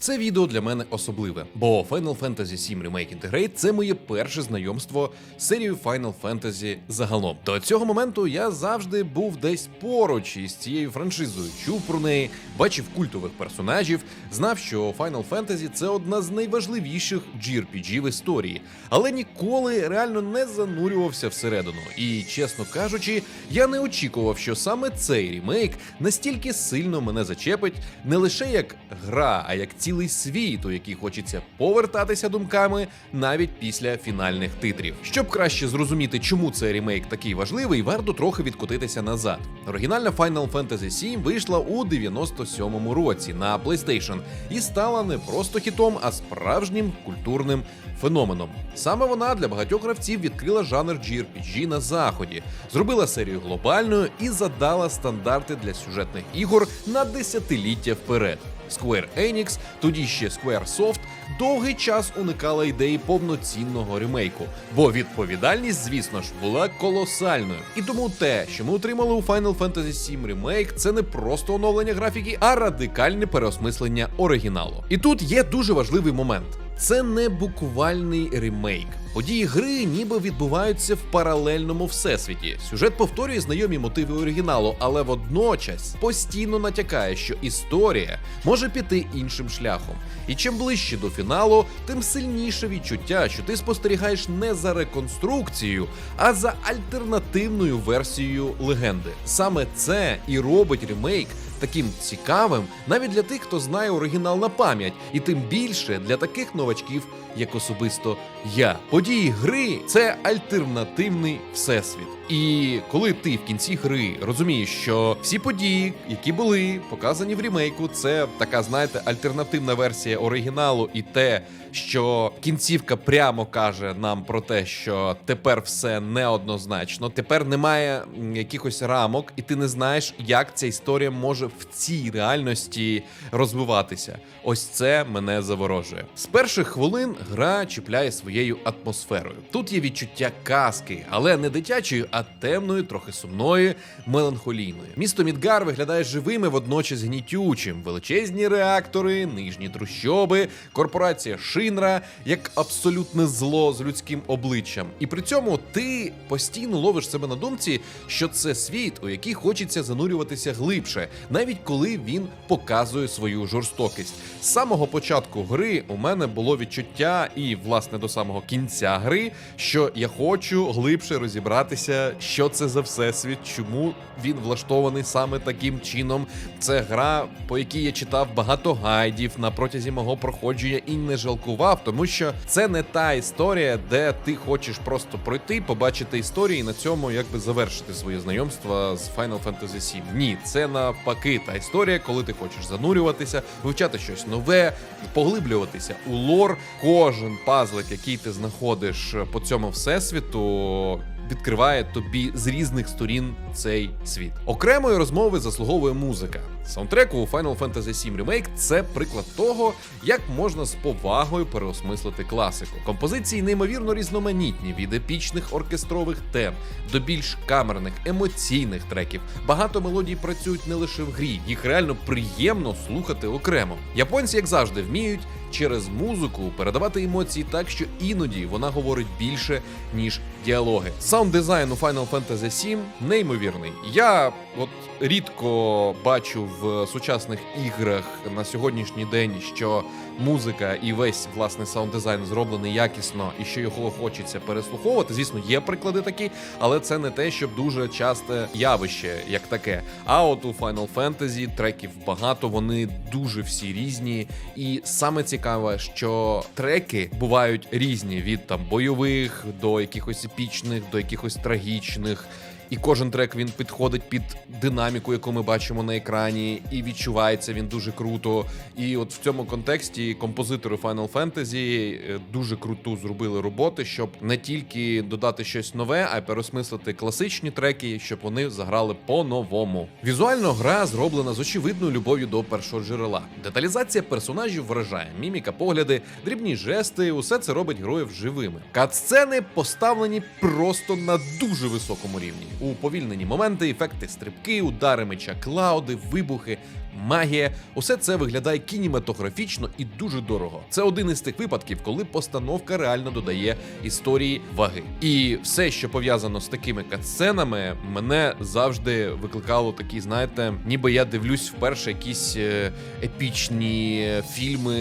Це відео для мене особливе, бо Final Fantasy VII Remake Integrate – це моє перше знайомство з серією Final Fantasy загалом. До цього моменту я завжди був десь поруч із цією франшизою, чув про неї, бачив культових персонажів, знав, що Final Fantasy – це одна з найважливіших JRPG в історії, але ніколи реально не занурювався всередину. І чесно кажучи, я не очікував, що саме цей ремейк настільки сильно мене зачепить, не лише як гра, а як цілий світ, у який хочеться повертатися думками навіть після фінальних титрів. Щоб краще зрозуміти, чому цей ремейк такий важливий, варто трохи відкотитися назад. Оригінальна Final Fantasy VII вийшла у 97-му році на PlayStation і стала не просто хітом, а справжнім культурним феноменом. Саме вона для багатьох гравців відкрила жанр JRPG на заході, зробила серію глобальною і задала стандарти для сюжетних ігор на десятиліття вперед. Square Enix, тоді ще Squaresoft, довгий час уникала ідеї повноцінного ремейку, бо відповідальність, звісно ж, була колосальною. І тому те, що ми отримали у Final Fantasy VII Remake, це не просто оновлення графіки, а радикальне переосмислення оригіналу. І тут є дуже важливий момент. Це не буквальний ремейк. Події гри ніби відбуваються в паралельному всесвіті. Сюжет повторює знайомі мотиви оригіналу, але водночас постійно натякає, що історія може піти іншим шляхом. І чим ближче до фіналу, тим сильніше відчуття, що ти спостерігаєш не за реконструкцією, а за альтернативною версією легенди. Саме це і робить ремейк таким цікавим навіть для тих, хто знає оригінал на пам'ять, і тим більше для таких новачків, як особисто я. Події гри це альтернативний всесвіт. І коли ти в кінці гри розумієш, що всі події, які були показані в ремейку, це така, знаєте, альтернативна версія оригіналу, і те, що кінцівка прямо каже нам про те, що тепер все неоднозначно, тепер немає якихось рамок, і ти не знаєш, як ця історія може в цій реальності розвиватися. Ось це мене заворожує. З перших хвилин гра чіпляє своєю атмосферою. Тут є відчуття казки, але не дитячої, а темної, трохи сумної, меланхолійної. Місто Мідгар виглядає живим і водночас гнітючим. Величезні реактори, нижні трущоби, корпорація Шинра як абсолютне зло з людським обличчям. І при цьому ти постійно ловиш себе на думці, що це світ, у який хочеться занурюватися глибше, навіть коли він показує свою жорстокість. З самого початку гри у мене було відчуття, і власне до самого кінця гри, що я хочу глибше розібратися, що це за всесвіт, чому він влаштований саме таким чином. Це гра, по якій я читав багато гайдів на протязі мого проходження і не жалкував, тому що це не та історія, де ти хочеш просто пройти, побачити історію і на цьому якби завершити своє знайомство з Final Fantasy VII. Ні, це навпаки та історія, коли ти хочеш занурюватися, вивчати щось нове, поглиблюватися у лор. Кожен пазлик, який ти знаходиш по цьому всесвіту. Відкриває тобі з різних сторін цей світ. Окремої розмови заслуговує музика. Саундтрек у Final Fantasy VII Remake – це приклад того, як можна з повагою переосмислити класику. Композиції неймовірно різноманітні від епічних оркестрових тем до більш камерних емоційних треків. Багато мелодій працюють не лише в грі, їх реально приємно слухати окремо. Японці, як завжди, вміють через музику передавати емоції так, що іноді вона говорить більше ніж діалоги. Саунд дизайн у Final Fantasy VII неймовірний. Я от рідко бачу в сучасних іграх на сьогоднішній день, що музика і весь власне саунд дизайн зроблений якісно і що його хочеться переслуховувати. Звісно, є приклади такі, але це не те, щоб дуже часте явище, як таке. А от у Final Fantasy треків багато, вони дуже всі різні. І саме цікаве, що треки бувають різні від там бойових до якихось епічних, до якихось трагічних. І кожен трек він підходить під динаміку, яку ми бачимо на екрані, і відчувається він дуже круто. І от в цьому контексті композитори Final Fantasy е, дуже круту зробили роботи, щоб не тільки додати щось нове, а й переосмислити класичні треки, щоб вони заграли по-новому. Візуально гра зроблена з очевидною любов'ю до першого джерела. Деталізація персонажів вражає, міміка, погляди, дрібні жести усе це робить героїв живими. Кат-сцени поставлені просто на дуже високому рівні. Уповільнені моменти, ефекти стрибки, удари меча, клауди, вибухи. Магія. Усе це виглядає кінематографічно і дуже дорого. Це один із тих випадків, коли постановка реально додає історії ваги. І все, що пов'язано з такими катсценами, мене завжди викликало такі, знаєте, ніби я дивлюсь вперше якісь е, епічні фільми,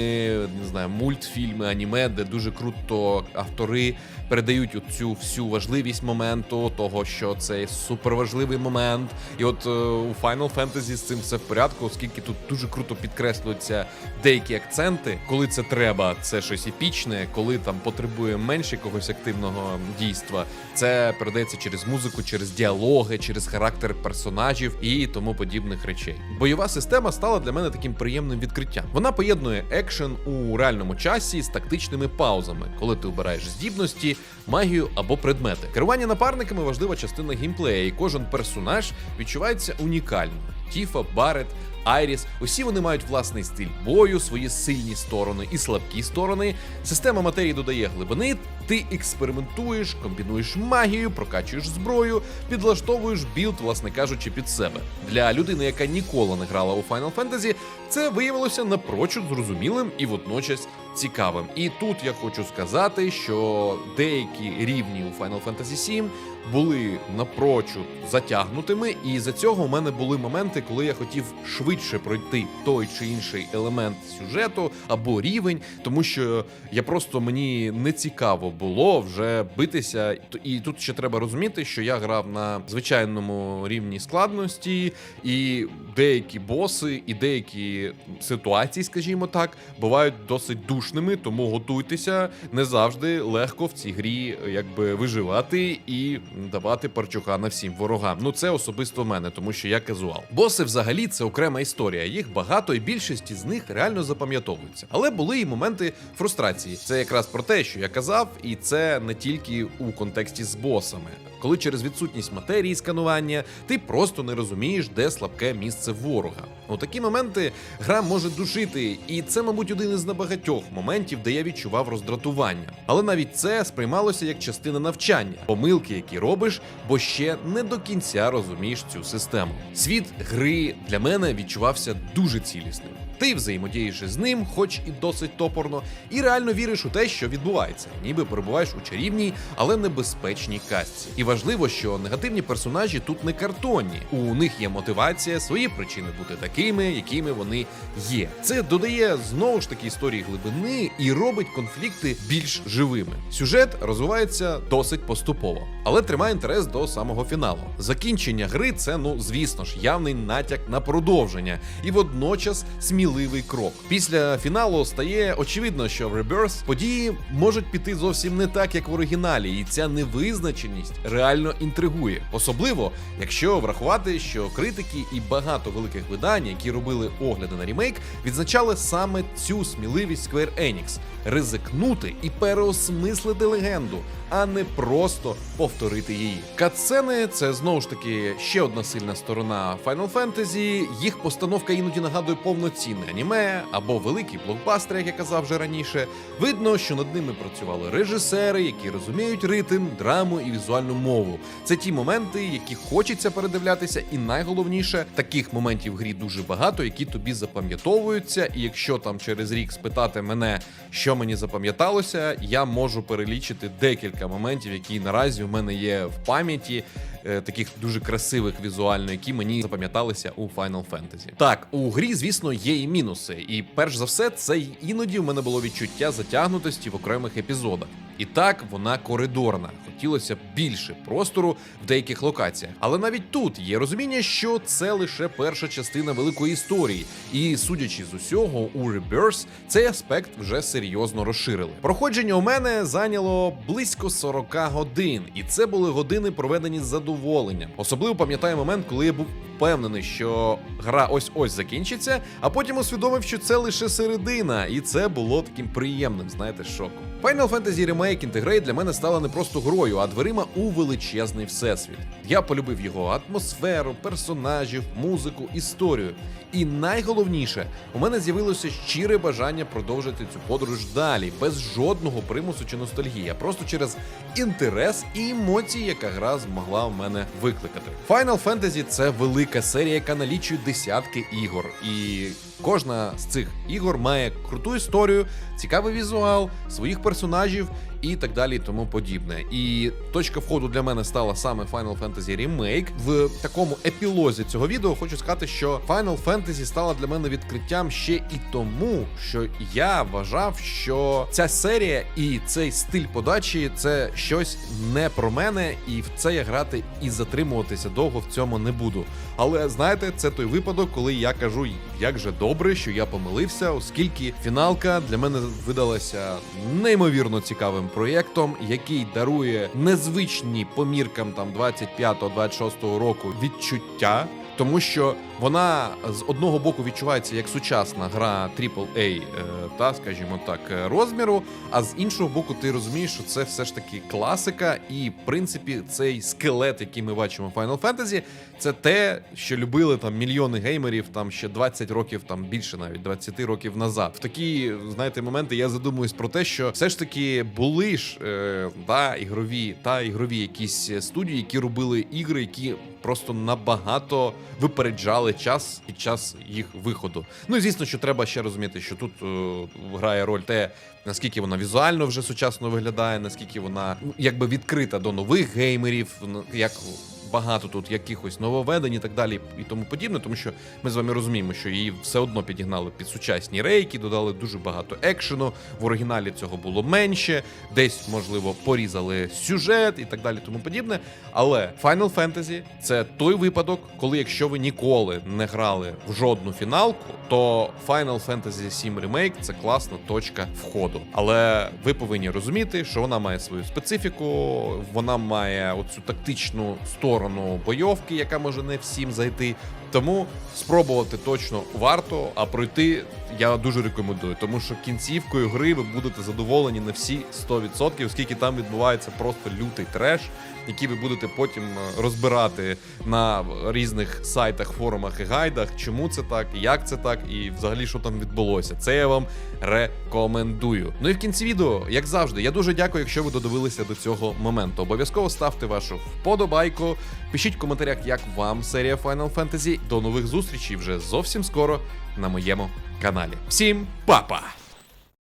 не знаю, мультфільми, аніме, де дуже круто автори передають цю всю важливість моменту, того, що це суперважливий момент. І от е, у Final Fantasy з цим все в порядку, оскільки тут дуже круто підкреслюються деякі акценти, коли це треба, це щось епічне, коли там потребує менше якогось активного дійства. Це передається через музику, через діалоги, через характер персонажів і тому подібних речей. Бойова система стала для мене таким приємним відкриттям. Вона поєднує екшен у реальному часі з тактичними паузами, коли ти обираєш здібності, магію або предмети. Керування напарниками важлива частина геймплея, і кожен персонаж відчувається унікально. Тіфа, Барет, Айріс, усі вони мають власний стиль бою, свої сильні сторони і слабкі сторони. Система матерії додає глибини. Ти експериментуєш, комбінуєш магію, прокачуєш зброю, підлаштовуєш білд, власне кажучи, під себе. Для людини, яка ніколи не грала у Final Fantasy, це виявилося напрочуд зрозумілим і водночас цікавим. І тут я хочу сказати, що деякі рівні у Final Fantasy VII були напрочуд затягнутими, і за цього у мене були моменти, коли я хотів швидше пройти той чи інший елемент сюжету або рівень, тому що я просто мені не цікаво було вже битися. І тут ще треба розуміти, що я грав на звичайному рівні складності, і деякі боси, і деякі ситуації, скажімо так, бувають досить душними, тому готуйтеся не завжди легко в цій грі якби виживати і давати парчуха на всім ворогам. Ну це особисто в мене, тому що я казуал. Боси взагалі це окрема історія. Їх багато, і більшість із них реально запам'ятовуються. Але були і моменти фрустрації. Це якраз про те, що я казав, і це не тільки у контексті з босами. Коли через відсутність матерії сканування ти просто не розумієш, де слабке місце ворога. У такі моменти гра може душити, і це, мабуть, один із небагатьох моментів, де я відчував роздратування. Але навіть це сприймалося як частина навчання, помилки, які робиш, бо ще не до кінця розумієш цю систему. Світ гри для мене відчувався дуже цілісним. Ти взаємодієш із ним, хоч і досить топорно, і реально віриш у те, що відбувається, ніби перебуваєш у чарівній, але небезпечній казці. І важливо, що негативні персонажі тут не картонні. У них є мотивація, свої причини бути такими, якими вони є. Це додає знову ж таки історії глибини і робить конфлікти більш живими. Сюжет розвивається досить поступово, але тримає інтерес до самого фіналу. Закінчення гри це, ну звісно ж, явний натяк на продовження, і водночас сміливий крок. Після фіналу стає очевидно, що в Rebirth події можуть піти зовсім не так, як в оригіналі, і ця невизначеність реально інтригує. Особливо, якщо врахувати, що критики і багато великих видань, які робили огляди на ремейк, відзначали саме цю сміливість Square Enix – ризикнути і переосмислити легенду, а не просто повторити її. Катсцени це знову ж таки ще одна сильна сторона Final Fantasy. Їх постановка іноді нагадує повноцінне аніме або великий блокбастер, як я казав вже раніше. Видно, що над ними працювали режисери, які розуміють ритм, драму і візуальну мову. Це ті моменти, які хочеться передивлятися, і найголовніше таких моментів в грі дуже багато, які тобі запам'ятовуються. І якщо там через рік спитати мене, що мені запам'яталося, я можу перелічити декілька моментів, які наразі у мене є в пам'яті. Е, Таких дуже красивих візуально, які мені запам'яталися у Final Fantasy. Так, у грі, звісно, є і мінуси. І перш за все, це іноді в мене було відчуття затягнутості в окремих епізодах. І так вона коридорна. Хотілося б більше простору в деяких локаціях. Але навіть тут є розуміння, що це лише перша частина великої історії. І судячи з усього, у Rebirth цей аспект вже серйозно розширили. Проходження у мене зайняло близько 40 годин, і це були години проведені з задоволенням. Особливо пам'ятаю момент, коли я був впевнений, що гра ось ось закінчиться, а потім усвідомив, що це лише середина, і це було таким приємним, знаєте, шоком. Final Fantasy Remake Make Integrate для мене стала не просто грою, а дверима у величезний всесвіт. Я полюбив його атмосферу, персонажів, музику, історію. І найголовніше, у мене з'явилося щире бажання продовжити цю подорож далі, без жодного примусу чи ностальгії, а просто через інтерес і емоції, яка гра змогла в мене викликати. Final Fantasy – це велика серія, яка налічує десятки ігор, і кожна з цих ігор має круту історію, цікавий візуал, своїх персонажів і так далі, і тому подібне. І точка входу для мене стала саме Final Fantasy Remake. В такому епілозі цього відео хочу сказати, що Final Fantasy стала для мене відкриттям ще і тому, що я вважав, що ця серія і цей стиль подачі це щось не про мене, і в це я грати і затримуватися довго в цьому не буду. Але знаєте, це той випадок, коли я кажу, як же добре, що я помилився, оскільки фіналка для мене видалася неймовірно цікавим проєктом, який дарує незвичні по міркам там 25-26 року відчуття. Тому що вона з одного боку відчувається як сучасна гра AAA, е, та скажімо так, е, розміру. А з іншого боку, ти розумієш, що це все ж таки класика, і в принципі цей скелет, який ми бачимо в Final Fantasy, це те, що любили там мільйони геймерів, там ще 20 років, там більше навіть 20 років назад. В такі знаєте моменти я задумуюсь про те, що все ж таки були ж е, та ігрові та ігрові якісь студії, які робили ігри, які просто набагато випереджали час під час їх виходу. Ну і звісно, що треба ще розуміти, що тут е, грає роль те, наскільки вона візуально вже сучасно виглядає, наскільки вона ну, якби відкрита до нових геймерів, ну, як. Багато тут якихось нововведень і так далі, і тому подібне, тому що ми з вами розуміємо, що її все одно підігнали під сучасні рейки, додали дуже багато екшену. В оригіналі цього було менше, десь можливо порізали сюжет і так далі, тому подібне. Але Final Fantasy — це той випадок, коли якщо ви ніколи не грали в жодну фіналку, то Final Fantasy VII Remake — це класна точка входу. Але ви повинні розуміти, що вона має свою специфіку, вона має оцю тактичну сторону бойовки, яка може не всім зайти. Тому спробувати точно варто, а пройти я дуже рекомендую, тому що кінцівкою гри ви будете задоволені на всі 100%, оскільки там відбувається просто лютий треш, який ви будете потім е, розбирати на різних сайтах, форумах і гайдах, чому це так, як це так, і взагалі що там відбулося. Це я вам рекомендую. Ну і в кінці відео, як завжди, я дуже дякую, якщо ви додивилися до цього моменту. Обов'язково ставте вашу вподобайку, пишіть в коментарях, як вам серія Final Fantasy. До нових зустрічей вже зовсім скоро на моєму каналі. Всім па-па!